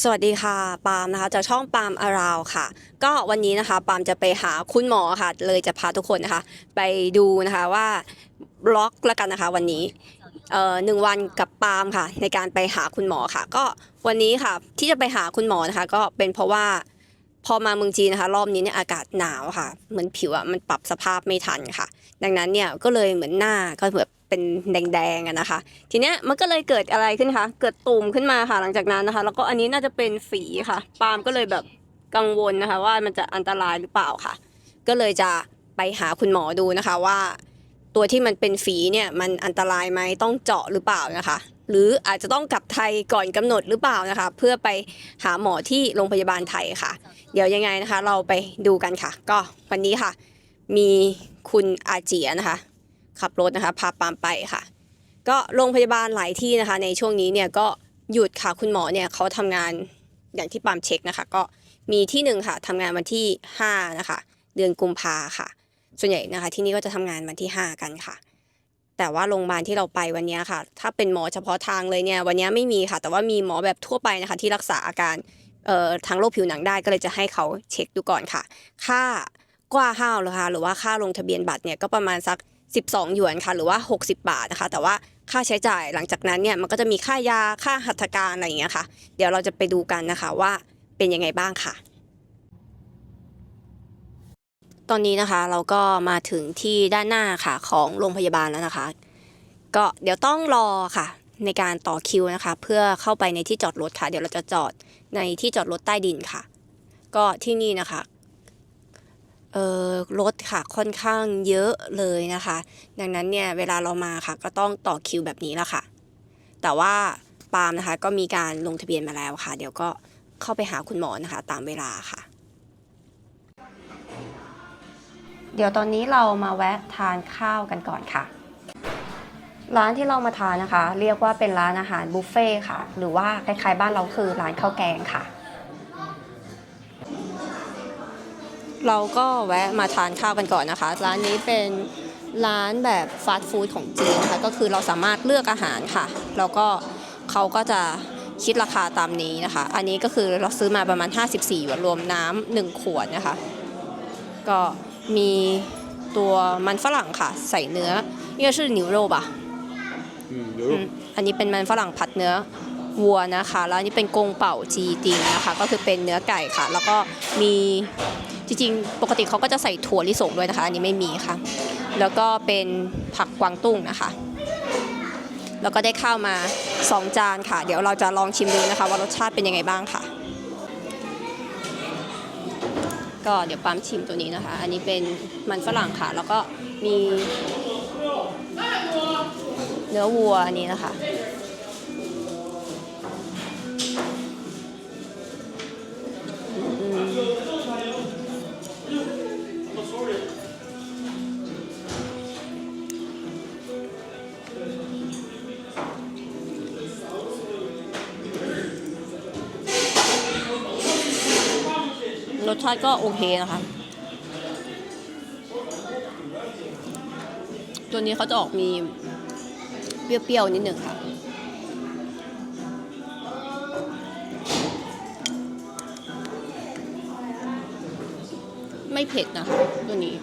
สวัสดีค่ะ ปาล์มนะคะจากช่องปาล์มอาราวค่ะ ก็วันนี้นะคะ ปาล์มจะไปหาคุณหมอค่ะ เลยจะพาทุกคนนะคะ ไปดูนะคะว่าบล็อกแล้วกันนะคะ วันนี้เอ่อหนึ่งวันกับปาล์มค่ะ ในการไปหาคุณหมอค่ะ ก็วันนี้ค่ะที่จะไปหาคุณหมอนะคะ ก็เป็นเพราะว่าพอมาเมืองจีนนะคะ รอบนี้เนี่ยอากาศหนาวค่ะ เหมือนผิวอะมันปรับสภาพไม่ทันค่ะ ดังนั้นเนี่ยก็เลยเหมือนหน้าก็แบบ เป็นแดงๆอะนะคะ ทีเนี้ยมันก็เลยเกิดอะไรขึ้นคะเกิดตุ่มขึ้นมาค่ะหลังจากนั้นนะคะ แล้วก็อันนี้น่าจะเป็นฝีค่ะ ปาล์มก็เลยแบบกังวลนะคะ ว่ามันจะอันตรายหรือเปล่าค่ะ ก็เลยจะไปหาคุณหมอดูนะคะว่า ตัวที่มันเป็นฝีเนี่ยมันอันตรายไหมต้องเจาะหรือเปล่านะคะ หรืออาจจะต้องกลับไทยก่อนกำหนดหรือเปล่านะคะ เพื่อไปหาหมอที่โรงพยาบาลไทยค่ะ เดี๋ยวยังไงนะคะ เราไปดูกันค่ะ ก็วันนี้ค่ะ มีคุณอาเจียนะคะ ขับรถนะคะพาปามไปค่ะ ก็โรงพยาบาลหลายที่นะคะ ในช่วงนี้เนี่ยก็หยุดค่ะคุณหมอเนี่ยเขาทำงานอย่างที่ปามเช็คนะคะ ก็มีที่หนึ่งค่ะทำงานวันที่5นะคะเดือนกุมภาค่ะ ส่วนใหญ่นะคะ ที่นี่ก็จะทำงานวันที่ 5 กันค่ะ แต่ว่าโรงพยาบาลที่เราไปวันนี้ค่ะ ถ้าเป็นหมอเฉพาะทางเลยเนี่ยวันนี้ไม่มีค่ะ แต่ว่ามีหมอแบบทั่วไปนะคะ ที่รักษาอาการเอ่อทางโรคผิวหนังได้ก็เลยจะให้เขาเช็คดูก่อนค่ะ ค่ากว่าห้าวเลยค่ะหรือว่าค่าลงทะเบียนบัตรเนี่ยก็ประมาณสัก 12 หยวนค่ะ หรือว่า 60 บาทนะคะ แต่ว่าค่าใช้จ่ายหลังจากนั้นเนี่ยมันก็จะมีค่ายาค่าหัตถการอะไรอย่างเงี้ยค่ะ เดี๋ยวเราจะไปดูกันนะคะว่าเป็นยังไงบ้างค่ะ ตอนนี้นะคะเราก็มาถึงที่ด้านหน้าค่ะของโรงพยาบาลแล้วนะคะ ก็เดี๋ยวต้องรอค่ะในการต่อคิวนะคะ เพื่อเข้าไปในที่จอดรถค่ะ เดี๋ยวเราจะจอดในที่จอดรถใต้ดินค่ะ ก็ที่นี่นะคะ รถค่ะค่อนข้างเยอะเลยนะคะ ดังนั้นเนี่ยเวลาเรามาค่ะก็ต้องต่อคิวแบบนี้แล้วค่ะ แต่ว่าปาล์มนะคะก็มีการลงทะเบียนมาแล้วค่ะ เดี๋ยวก็เข้าไปหาคุณหมอนะคะ ตามเวลาค่ะ เดี๋ยวตอนนี้เรามาแวะทานข้าวกันก่อนค่ะ ร้านที่เรามาทานนะคะ เรียกว่าเป็นร้านอาหารบุฟเฟ่ค่ะ หรือว่าคล้ายๆบ้านเราคือร้านข้าวแกงค่ะ เราก็แวะมาทานข้าวกันก่อนนะคะ ร้านนี้เป็นร้านแบบฟาสต์ฟู้ดของจีนค่ะก็คือเราสามารถเลือกอาหารค่ะ แล้วก็เขาก็จะคิดราคาตามนี้นะคะ อันนี้ก็คือเราซื้อมาประมาณ 54หยวนรวมน้ำหนึ่งขวดนะคะ ก็มีตัวมันฝรั่งค่ะ ใส่เนื้อนี่ก็ชื่อนิวโรบะอันนี้เป็นมันฝรั่งผัดเนื้อวัวนะคะ แล้วนี่เป็นกงเป่าจีติงนะคะ ก็คือเป็นเนื้อไก่ค่ะ แล้วก็มี ริงๆ ปกติเขาก็จะใส่ถั่วลิสงด้วยนะคะ อันนี้ไม่มีค่ะ แล้วก็เป็นผักกวางตุ้งนะคะ แล้วก็ได้ข้าวมา 2 จานค่ะ เดี๋ยวเราจะลองชิมดูนะคะว่ารสชาติเป็นยังไงบ้างค่ะ ก็เดี๋ยวปั๊มชิมตัวนี้นะคะ อันนี้เป็นมันฝรั่งค่ะ แล้วก็มีเนื้อวัวอันนี้นะคะาติก็โอเคนะคะ ตัวนี้เขาจะออกมีเปรี้ยวๆนิดหนึ่งค่ะไม่เผ็ดนะคะตัวนี้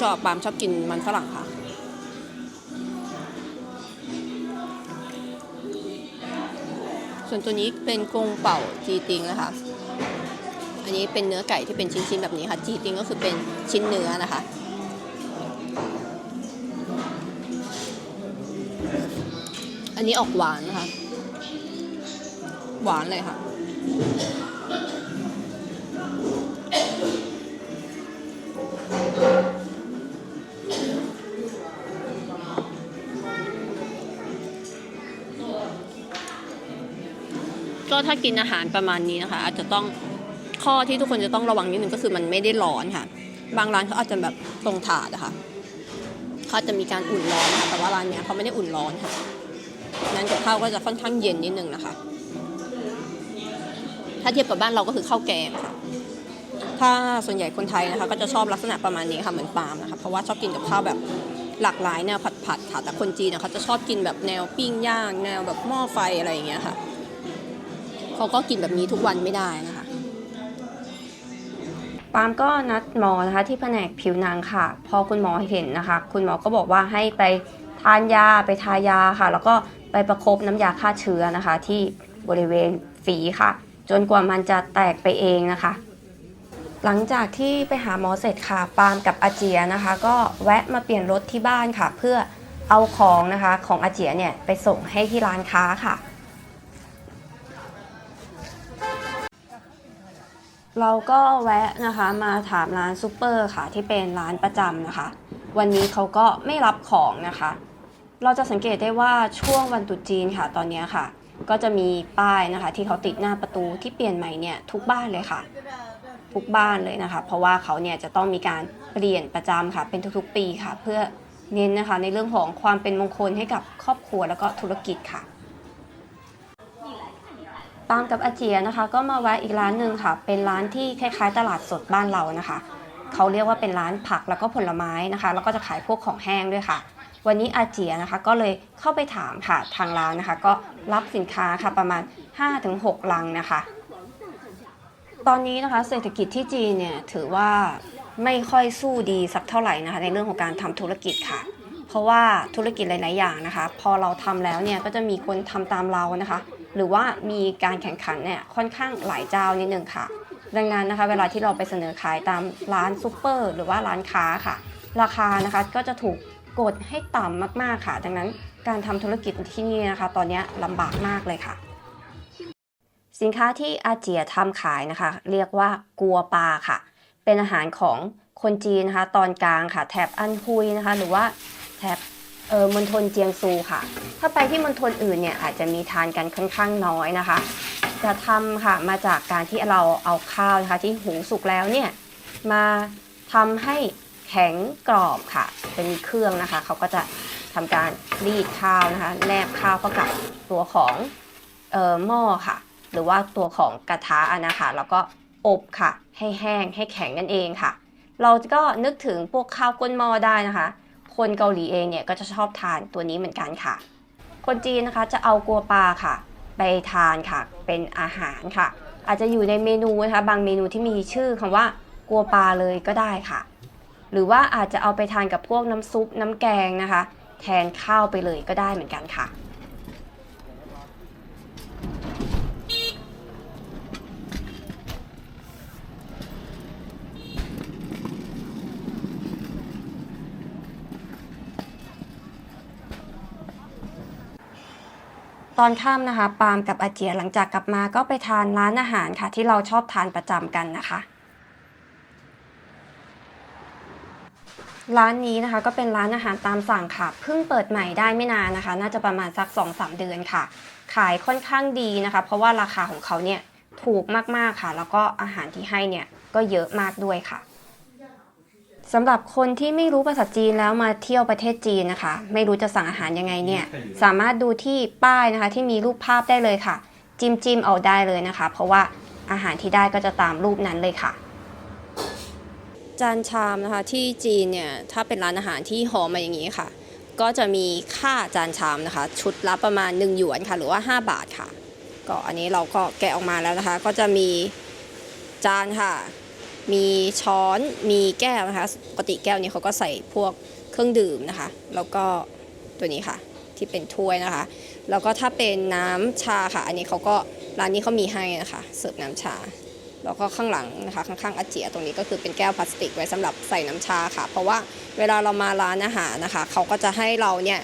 ชอบปามชอบกินมันฝรั่งค่ะ ส่วนตัวนี้เป็นกงเป่าจีติงนะคะ อันนี้เป็นเนื้อไก่ที่เป็นชิ้นๆแบบนี้ค่ะ จีติงก็คือเป็นชิ้นเนื้อนะคะ อันนี้ออกหวานนะคะ หวานเลยค่ะก็ถ้ากินอาหารประมาณนี้นะคะ อาจจะต้อง ข้อที่ทุกคนจะต้องระวังนิดนึงก็คือมันไม่ได้ร้อนค่ะ บางร้านเขาอาจจะแบบตรงถาดอะค่ะเขาจะมีการอุ่นร้อนนะคะแต่ว่าร้านเนี้ยเขาไม่ได้อุ่นร้อนค่ะ นั้นกับข้าวก็จะค่อนข้างเย็นนิดนึงนะคะ ถ้าเทียบกับบ้านเราก็คือข้าวแกงค่ะ ถ้าส่วนใหญ่คนไทยนะคะ ก็จะชอบลักษณะประมาณนี้ค่ะเหมือนปาล์มนะคะเพราะว่าชอบกินกับข้าวแบบหลากหลายแนวผัดๆค่ะแต่คนจีนเนี่ยเขาจะชอบกินแบบแนวปิ้งย่าง แนวแบบหม้อไฟอะไรอย่างเงี้ยค่ะ เขาก็กินแบบนี้ทุกวันไม่ได้นะ ปาล์มก็นัดหมอนะคะที่แผนกผิวหนังค่ะ พอคุณหมอเห็นนะคะ คุณหมอก็บอกว่าให้ไปทานยาไปทายาค่ะ แล้วก็ไปประคบน้ำยาฆ่าเชื้อนะคะ ที่บริเวณฝีค่ะ จนกว่ามันจะแตกไปเองนะคะ หลังจากที่ไปหาหมอเสร็จค่ะ ปาล์มกับอาเจียนะคะ ก็แวะมาเปลี่ยนรถที่บ้านค่ะ เพื่อเอาของนะคะของอาเจียเนี่ยไปส่งให้ที่ร้านค้าค่ะ เราก็แวะนะคะมาถามร้านซูเปอร์ค่ะ ที่เป็นร้านประจำนะคะ วันนี้เขาก็ไม่รับของนะคะ เราจะสังเกตได้ว่าช่วงวันตรุษจีนค่ะตอนนี้ค่ะ ก็จะมีป้ายนะคะ ที่เขาติดหน้าประตูที่เปลี่ยนใหม่เนี่ยทุกบ้านเลยค่ะ ทุกบ้านเลยนะคะ เพราะว่าเขาเนี่ยจะต้องมีการเปลี่ยนประจำค่ะ เป็นทุกๆปีค่ะ เพื่อเน้นนะคะในเรื่องของความเป็นมงคลให้กับครอบครัวแล้วก็ธุรกิจค่ะ ปามกับอาเจียนะคะ ก็มาแวะอีกร้านหนึ่งค่ะ เป็นร้านที่คล้ายๆ ตลาดสดบ้านเรานะคะ เขาเรียกว่าเป็นร้านผักแล้วก็ผลไม้นะคะ แล้วก็จะขายพวกของแห้งด้วยค่ะ วันนี้อาเจียนะคะก็เลยเข้าไปถามค่ะทางร้านนะคะ ก็รับสินค้าค่ะประมาณ 5-6 ลังนะคะ ตอนนี้นะคะเศรษฐกิจที่จีนเนี่ยถือว่าไม่ค่อยสู้ดีสักเท่าไหร่นะคะ ในเรื่องของการทำธุรกิจค่ะ เพราะว่าธุรกิจหลาย ๆ อย่างนะคะ พอเราทำแล้วเนี่ยก็จะมีคนทำตามเรานะคะ หรือว่ามีการแข่งขันเนี่ยค่อนข้างหลายเจ้านิดนึงค่ะ ดังนั้นนะคะเวลาที่เราไปเสนอขายตามร้านซูเปอร์หรือว่าร้านค้าค่ะ ราคานะคะก็จะถูกกดให้ต่ำมากๆค่ะ ดังนั้นการทำธุรกิจที่นี่นะคะ ตอนนี้ลำบากมากเลยค่ะ สินค้าที่อาเจียทำขายนะคะ เรียกว่ากัวปลาค่ะ เป็นอาหารของคนจีนนะคะ ตอนกลางค่ะ แถบอันฮุยนะคะ หรือว่าแถบ เออมณฑลเจียงซูค่ะ ถ้าไปที่มณฑลอื่นเนี่ยอาจจะมีทานกันค่อนข้างน้อยนะคะ จะทำค่ะมาจากการที่เราเอาข้าวนะคะที่หุงสุกแล้วเนี่ยมาทำให้แข็งกรอบค่ะเป็นเครื่องนะคะ เขาก็จะทำการรีดข้าวนะคะแนบข้าวเข้ากับตัวของเอ่อหม้อค่ะ หรือว่าตัวของกระทะอะนะคะแล้วก็อบค่ะ ให้แห้งให้แข็งนั่นเองค่ะ เราก็นึกถึงพวกข้าวก้นหม้อได้นะคะ คนเกาหลีเองเนี่ยก็จะชอบทานตัวนี้เหมือนกันค่ะ คนจีนนะคะจะเอากัวปลาค่ะ ไปทานค่ะ เป็นอาหารค่ะ อาจจะอยู่ในเมนูนะคะบางเมนูที่มีชื่อคำว่ากัวปลาเลยก็ได้ค่ะ หรือว่าอาจจะเอาไปทานกับพวกน้ำซุปน้ำแกงนะคะ แทนข้าวไปเลยก็ได้เหมือนกันค่ะ ตอนค่ำนะคะปาล์มกับอาเจียหลังจากกลับมาก็ไปทานร้านอาหารค่ะที่เราชอบทานประจำกันนะคะ ร้านนี้นะคะก็เป็นร้านอาหารตามสั่งค่ะเพิ่งเปิดใหม่ได้ไม่นานนะคะ น่าจะประมาณสัก 2-3 เดือนค่ะ ขายค่อนข้างดีนะคะ เพราะว่าราคาของเขาเนี่ยถูกมากๆค่ะ แล้วก็อาหารที่ให้เนี่ยก็เยอะมากด้วยค่ะ สำหรับคนที่ไม่รู้ภาษาจีนแล้วมาเที่ยวประเทศจีนนะคะ ไม่รู้จะสั่งอาหารยังไงเนี่ย สามารถดูที่ป้ายนะคะที่มีรูปภาพได้เลยค่ะ จิ้มจิ้มเอาได้เลยนะคะ เพราะว่าอาหารที่ได้ก็จะตามรูปนั้นเลยค่ะ จานชามนะคะที่จีนเนี่ยถ้าเป็นร้านอาหารที่ห่อมาอย่างนี้ค่ะ ก็จะมีค่าจานชามนะคะ ชุดละประมาณ 1 หยวนค่ะ หรือว่า 5 บาทค่ะ ก็อันนี้เราก็แกะออกมาแล้วนะคะ ก็จะมีจานค่ะ มีช้อนมีแก้วนะคะปกติแก้วนี้เขาก็ใส่พวกเครื่องดื่มนะคะ แล้วก็ตัวนี้ค่ะที่เป็นถ้วยนะคะ แล้วก็ถ้าเป็นน้ำชาค่ะ อันนี้เขาก็ร้านนี้เขามีให้นะคะเสิร์ฟน้ำชา แล้วก็ข้างหลังนะคะข้างๆอาเจียตรงนี้ก็คือเป็นแก้วพลาสติกไว้สำหรับใส่น้ำชาค่ะ เพราะว่าเวลาเรามาร้านอาหารนะคะเขาก็จะให้เราเนี่ย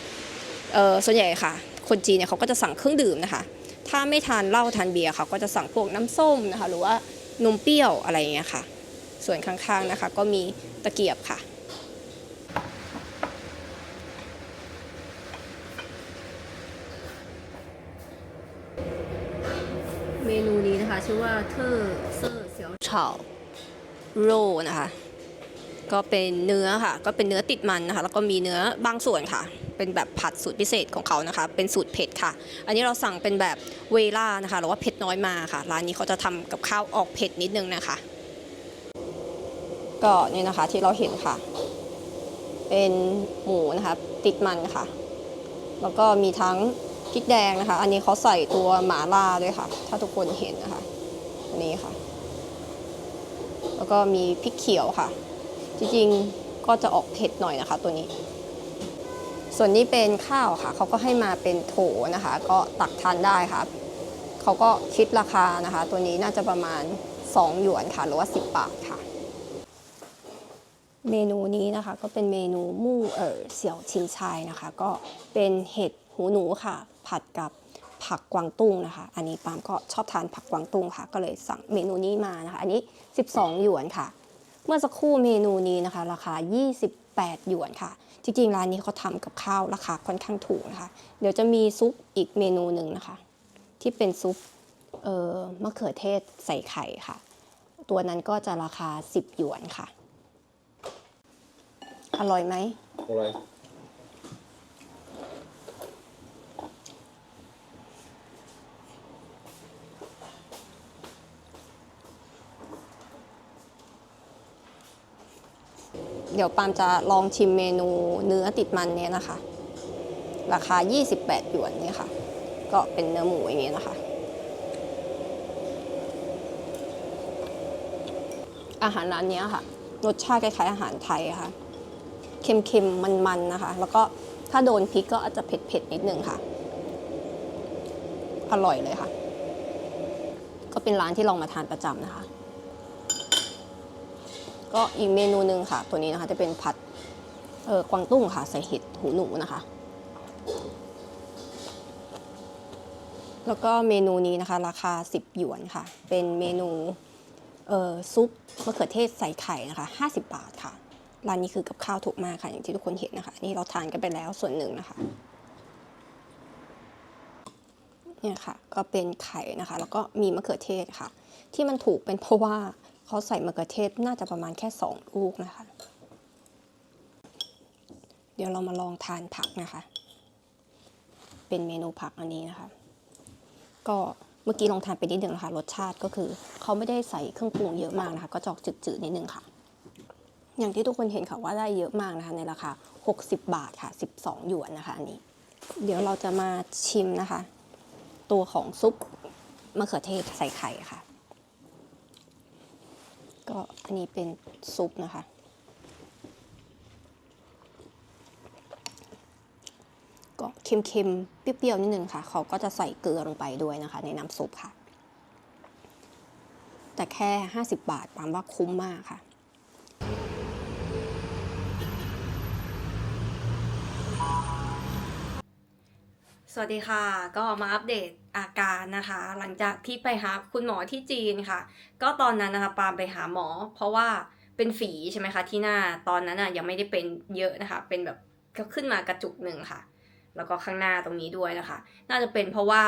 เออส่วนใหญ่ค่ะ คนจีนเนี่ยเขาก็จะสั่งเครื่องดื่มนะคะ ถ้าไม่ทานเหล้าทานเบียร์เขาก็จะสั่งพวกน้ำส้มนะคะ หรือว่านมเปรี้ยวอะไรอย่างเงี้ยค่ะ ส่วนข้างๆนะคะ ก็มีตะเกียบค่ะเมนูนี้นะคะชื่อว่าเทอร์เซอร์เสียวเฉาโรนะคะ ก็เป็นเนื้อค่ะ ก็เป็นเนื้อติดมันนะคะ แล้วก็มีเนื้อบางส่วนค่ะ เป็นแบบผัดสูตรพิเศษของเขานะคะ เป็นสูตรเผ็ดค่ะ อันนี้เราสั่งเป็นแบบเวล่านะคะหรือว่าเผ็ดน้อยมาค่ะ ร้านนี้เขาจะทำกับข้าวออกเผ็ดนิดนึงนะคะ ก็นี่นะคะที่เราเห็นค่ะ เป็นหมูนะคะติดมันค่ะ แล้วก็มีทั้งพริกแดงนะคะ อันนี้เขาใส่ตัวหมาล่าด้วยค่ะ ถ้าทุกคนเห็นนะคะอันนี้ค่ะ แล้วก็มีพริกเขียวค่ะ จริงๆก็จะออกเผ็ดหน่อยนะคะตัวนี้ ส่วนนี้เป็นข้าวค่ะ เขาก็ให้มาเป็นโถนะคะ ก็ตักทานได้ค่ะเขาก็คิดราคานะคะ ตัวนี้น่าจะประมาณ 2 หยวนค่ะ หรือว่า 10 บาทค่ะ เมนูนี้นะคะก็เป็นเมนูมู่เอ๋อเสี่ยวชินชายนะคะ ก็เป็นเห็ดหูหนูค่ะ ผัดกับผักกวางตุ้งนะคะ อันนี้ปามก็ชอบทานผักกวางตุ้งค่ะ ก็เลยสั่งเมนูนี้มานะคะ อันนี้ 12 หยวนค่ะ เมื่อสักครู่เมนูนี้นะคะ ราคา 28 หยวนค่ะ จริงๆร้านนี้เขาทำกับข้าวราคาค่อนข้างถูกนะคะ เดี๋ยวจะมีซุปอีกเมนูหนึ่งนะคะ ที่เป็นซุปเอ่อมะเขือเทศใส่ไข่ค่ะ ตัวนั้นก็จะราคา 10 หยวนค่ะ อร่อยไหม Alright. เดี๋ยวปาล์มจะลองชิมเมนูเนื้อติดมันเนี่ยนะคะ ราคา 28 หยวนเนี่ยค่ะ ก็เป็นเนื้อหมูอย่างเงี้ยนะคะ อาหารร้านเนี้ยค่ะ รสชาติคล้ายๆอาหารไทยค่ะ เค็มๆ มันๆ นะคะ แล้วก็ถ้าโดนพริกก็อาจจะเผ็ดๆ นิดนึงค่ะ อร่อยเลยค่ะ ก็เป็นร้านที่ลองมาทานประจำนะคะ ก็อีกเมนูหนึ่งค่ะ ตัวนี้นะคะจะเป็นผัดเออกวางตุ้งค่ะใส่เห็ดหูหนูนะคะ แล้วก็เมนูนี้นะคะ ราคา 10 หยวนค่ะ เป็นเมนูเออซุปมะเขือเทศใส่ไข่นะคะ 50 บาทค่ะ ร้านนี้คือกับข้าวถูกมากค่ะ อย่างที่ทุกคนเห็นนะคะ นี่เราทานกันไปแล้วส่วนหนึ่งนะคะ เนี่ยค่ะ ก็เป็นไข่นะคะ แล้วก็มีมะเขือเทศค่ะ ที่มันถูกเป็นเพราะว่าเขาใส่มะเขือเทศน่าจะประมาณแค่สองลูกนะคะ เดี๋ยวเรามาลองทานผักนะคะ เป็นเมนูผักอันนี้นะคะ ก็เมื่อกี้ลองทานไปนิดหนึ่งนะคะรสชาติก็คือเขาไม่ได้ใส่เครื่องปรุงเยอะมากนะคะ ก็จออกจืดๆนิดนึงค่ะ อย่างที่ทุกคนเห็นค่ะว่าได้เยอะมากนะคะ ในราคา 60 บาทค่ะ 12 หยวนนะคะอันนี้ เดี๋ยวเราจะมาชิมนะคะ ตัวของซุปมะเขือเทศใส่ไข่ค่ะ ก็อันนี้เป็นซุปนะคะ ก็เค็มๆเปรี้ยวๆนิดนึงค่ะ เขาก็จะใส่เกลือลงไปด้วยนะคะ ในน้ำซุปค่ะ แต่แค่ 50 บาทปามว่าคุ้มมากค่ะ สวัสดีค่ะ ก็มาอัปเดตอาการนะคะ หลังจากที่ไปหาคุณหมอที่จีนค่ะ ก็ตอนนั้นนะคะปามไปหาหมอ เพราะว่าเป็นฝีใช่ไหมคะที่หน้าตอนนั้นอะยังไม่ได้เป็นเยอะนะคะ เป็นแบบก็ขึ้นมากระจุกหนึ่งค่ะ แล้วก็ข้างหน้าตรงนี้ด้วยนะคะ น่าจะเป็นเพราะว่า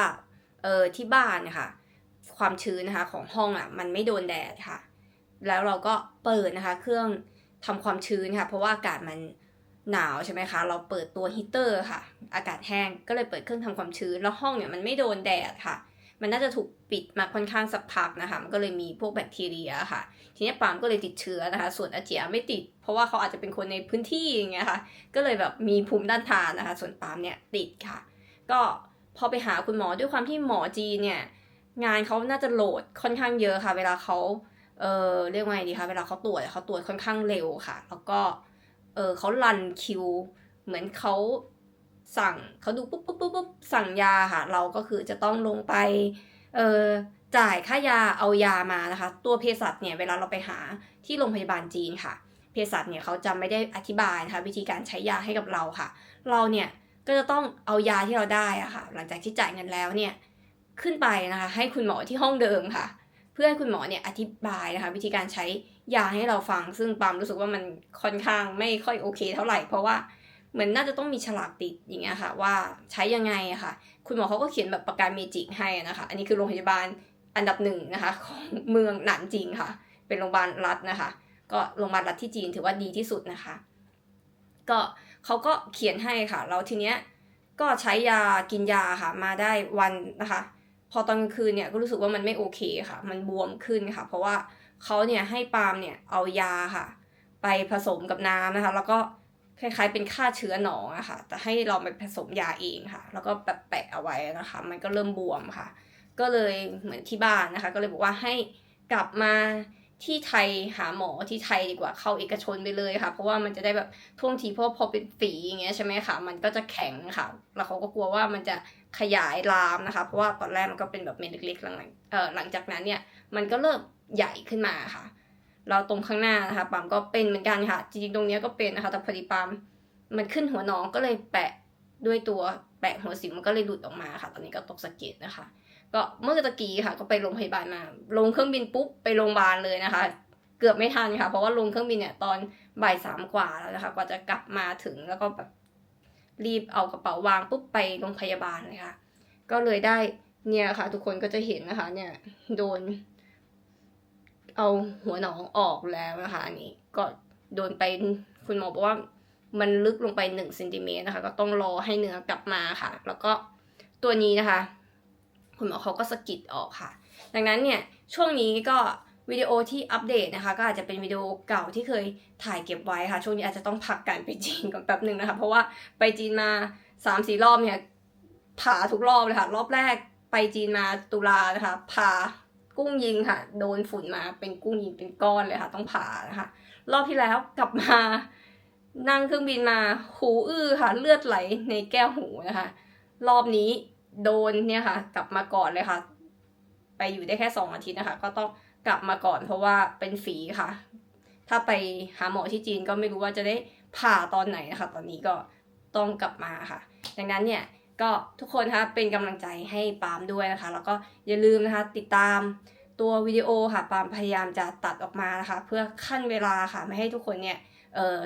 เออที่บ้านนะคะความชื้นนะคะของห้องอะมันไม่โดนแดดค่ะ แล้วเราก็เปิดนะคะ เครื่องทำความชื้นค่ะ เพราะว่าอากาศมัน หนาวใช่ไหมคะ เราเปิดตัวฮีเตอร์ค่ะ อากาศแห้งก็เลยเปิดเครื่องทำความชื้น แล้วห้องเนี่ยมันไม่โดนแดดค่ะ มันน่าจะถูกปิดมาค่อนข้างสักพักนะคะ มันก็เลยมีพวกแบคทีเรียค่ะ ทีนี้ปามก็เลยติดเชื้อนะคะ ส่วนอาเจียไม่ติด เพราะว่าเขาอาจจะเป็นคนในพื้นที่อย่างเงี้ยค่ะ ก็เลยแบบมีภูมิต้านทานนะคะ ส่วนปามเนี่ยติดค่ะ ก็พอไปหาคุณหมอด้วยความที่หมอจีเนี่ยงานเขาน่าจะโหลดค่อนข้างเยอะค่ะ เวลาเขาเออเรียกว่าไงดีคะเวลาเขาตรวจเขาตรวจค่อนข้างเร็วค่ะ แล้วก็ เออเขารันคิว เหมือนเขาสั่งเขาดูปุ๊บปุ๊บปุ๊บปุ๊บสั่งยาค่ะ เราก็คือจะต้องลงไปเออจ่ายค่ายาเอายามานะคะ ตัวเภสัชเนี่ยเวลาเราไปหาที่โรงพยาบาลจีนค่ะ เภสัชเนี่ยเขาจะไม่ได้อธิบายนะคะวิธีการใช้ยาให้กับเราค่ะ เราเนี่ยก็จะต้องเอายาที่เราได้อะค่ะ หลังจากที่จ่ายเงินแล้วเนี่ยขึ้นไปนะคะ ให้คุณหมอที่ห้องเดิมค่ะ เพื่อให้คุณหมอเนี่ยอธิบายนะคะ วิธีการใช้ ยาให้เราฟัง ซึ่งปามรู้สึกว่ามันค่อนข้างไม่ค่อยโอเคเท่าไหร่ เพราะว่าเหมือนน่าจะต้องมีฉลากติดอย่างเงี้ยค่ะ ว่าใช้ยังไงอะค่ะ คุณหมอเขาก็เขียนแบบปากกาเมจิกให้นะคะ อันนี้คือโรงพยาบาลอันดับหนึ่งนะคะ ของเมืองหนานจิงค่ะ เป็นโรงพยาบาลรัฐนะคะ ก็โรงพยาบาลรัฐที่จีนถือว่าดีที่สุดนะคะ ก็เขาก็เขียนให้ค่ะแล้วทีเนี้ยก็ใช้ยากินยาค่ะ มาได้วันนะคะ พอตอนกลางคืนเนี่ยก็รู้สึกว่ามันไม่โอเคค่ะ มันบวมขึ้นค่ะ เพราะว่า เขาเนี่ยให้ปาล์มเนี่ยเอายาค่ะ ไปผสมกับน้ำนะคะ แล้วก็คล้ายๆเป็นฆ่าเชื้อหนองอะค่ะ แต่ให้เราไปผสมยาเองค่ะ แล้วก็แบบแปะเอาไว้นะคะ มันก็เริ่มบวมค่ะ ก็เลยเหมือนที่บ้านนะคะ ก็เลยบอกว่าให้กลับมาที่ไทยหาหมอที่ไทยดีกว่าเข้าเอกชนไปเลยค่ะ เพราะว่ามันจะได้แบบท่วงทีเพราะพอเป็นฝีอย่างเงี้ยใช่ไหมคะมันก็จะแข็งค่ะ แล้วเขาก็กลัวว่ามันจะขยายลามนะคะ เพราะว่าตอนแรกมันก็เป็นแบบเม็ดเล็กๆหลังๆเอ่อหลังจากนั้นเนี่ย มันก็เริ่มใหญ่ขึ้นมาค่ะ เราตรงข้างหน้านะคะปามก็เป็นเหมือนกันค่ะ จริงๆตรงเนี้ยก็เป็นนะคะ แต่พอดีปามมันขึ้นหัวน้องก็เลยแปะด้วยตัวแปะหัวสิวมันก็เลยหลุดออกมาค่ะ ตอนนี้ก็ตกสะเก็ดนะคะ ก็เมื่อตะกี้ค่ะ ก็ไปโรงพยาบาลมา ลงเครื่องบินปุ๊บไปโรงพยาบาลเลยนะคะ เกือบไม่ทันค่ะ เพราะว่าลงเครื่องบินเนี่ยตอนบ่ายสามกว่าแล้วนะคะ กว่าจะกลับมาถึงแล้วก็แบบรีบเอากระเป๋าวางปุ๊บไปโรงพยาบาลเลยค่ะ ก็เลยได้เนี่ยค่ะ ทุกคนก็จะเห็นนะคะ เนี่ยโดน เอาหัวหนองออกแล้วนะคะอันนี้ก็โดนไปคุณหมอบอกว่ามันลึกลงไปหนึ่งเซนติเมตรนะคะ ก็ต้องรอให้เนื้อกลับมาค่ะ แล้วก็ตัวนี้นะคะ คุณหมอเขาก็สะกิดออกค่ะ ดังนั้นเนี่ยช่วงนี้ก็วิดีโอที่อัปเดตนะคะ ก็อาจจะเป็นวิดีโอเก่าที่เคยถ่ายเก็บไว้ค่ะ ช่วงนี้อาจจะต้องพักการไปจีนก่อนแป๊บหนึ่งนะคะ เพราะว่าไปจีนมาสามสี่รอบเนี่ยผ่าทุกรอบเลยค่ะ รอบแรกไปจีนมาตุลานะคะผ่า กุ้งยิงค่ะ โดนฝุ่นมาเป็นกุ้งยิงเป็นก้อนเลยค่ะ ต้องผ่านะคะรอบที่แล้วกลับมานั่งเครื่องบินมาหูอื้อค่ะ เลือดไหลในแก้วหูนะคะ รอบนี้โดนเนี่ยค่ะ กลับมาก่อนเลยค่ะ ไปอยู่ได้แค่สองอาทิตย์นะคะ ก็ต้องกลับมาก่อนเพราะว่าเป็นฝีค่ะ ถ้าไปหาหมอที่จีนก็ไม่รู้ว่าจะได้ผ่าตอนไหนนะคะ ตอนนี้ก็ต้องกลับมาค่ะ ดังนั้นเนี่ย ก็ทุกคนคะเป็นกำลังใจให้ปาล์มด้วยนะคะ แล้วก็อย่าลืมนะคะติดตามตัววิดีโอค่ะปาล์มพยายามจะตัดออกมานะคะ เพื่อขั้นเวลาค่ะไม่ให้ทุกคนเนี่ยเออ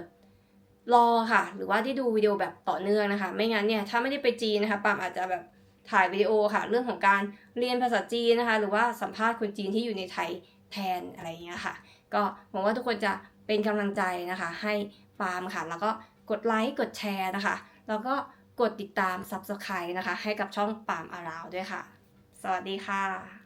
รอค่ะ หรือว่าได้ดูวิดีโอแบบต่อเนื่องนะคะ ไม่งั้นเนี่ยถ้าไม่ได้ไปจีนนะคะปาล์มอาจจะแบบถ่ายวิดีโอค่ะ เรื่องของการเรียนภาษาจีนนะคะ หรือว่าสัมภาษณ์คนจีนที่อยู่ในไทยแทนอะไรอย่างเงี้ยค่ะ ก็หวังว่าทุกคนจะเป็นกำลังใจนะคะ ให้ปาล์มค่ะ แล้วก็กดไลค์กดแชร์นะคะ แล้วก็ กดติดตาม Subscribe นะคะ ให้กับช่องปามอาราวด้วยค่ะ สวัสดีค่ะ